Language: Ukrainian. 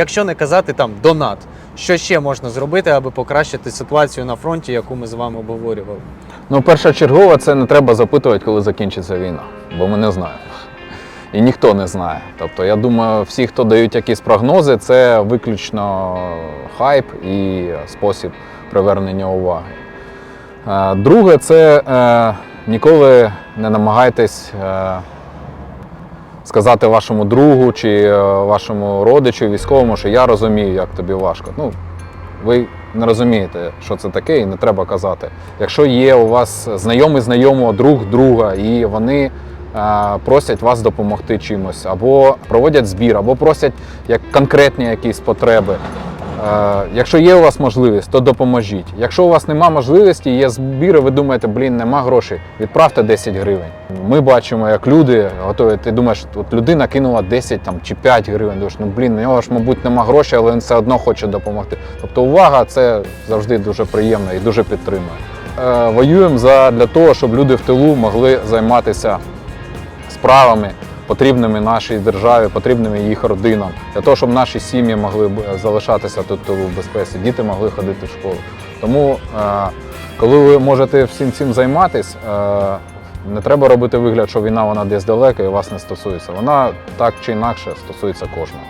Якщо не казати там донат, що ще можна зробити, аби покращити ситуацію на фронті, яку ми з вами обговорювали? Ну, першочергово, це не треба запитувати, коли закінчиться війна, бо ми не знаємо. І ніхто не знає. Тобто, я думаю, всі, хто дають якісь прогнози, це виключно хайп і спосіб привернення уваги. Е, Друге, це е, ніколи не намагайтесь е, сказати вашому другу чи е, вашому родичу військовому, що я розумію, як тобі важко. Ну, ви не розумієте, що це таке, і не треба казати. Якщо є у вас знайомий знайомого, друг друга, і вони е, просять вас допомогти чимось, або проводять збір, або просять як конкретні якісь потреби. Е, якщо є у вас можливість, то допоможіть. Якщо у вас нема можливості, є збіри, ви думаєте, блін, нема грошей, відправте 10 гривень. Ми бачимо, як люди готові. Ти думаєш, от людина кинула 10 там, чи 5 гривень. Думаєш, ну блін, у нього ж, мабуть, нема грошей, але він все одно хоче допомогти. Тобто увага це завжди дуже приємно і дуже підтримує. Е, воюємо за, для того, щоб люди в тилу могли займатися справами, потрібними нашій державі, потрібними їх родинам, для того, щоб наші сім'ї могли б залишатися тут в безпеці, діти могли ходити в школу. Тому, е, коли ви можете всім цим займатися, е, не треба робити вигляд, що війна вона десь далека і вас не стосується. Вона так чи інакше стосується кожного.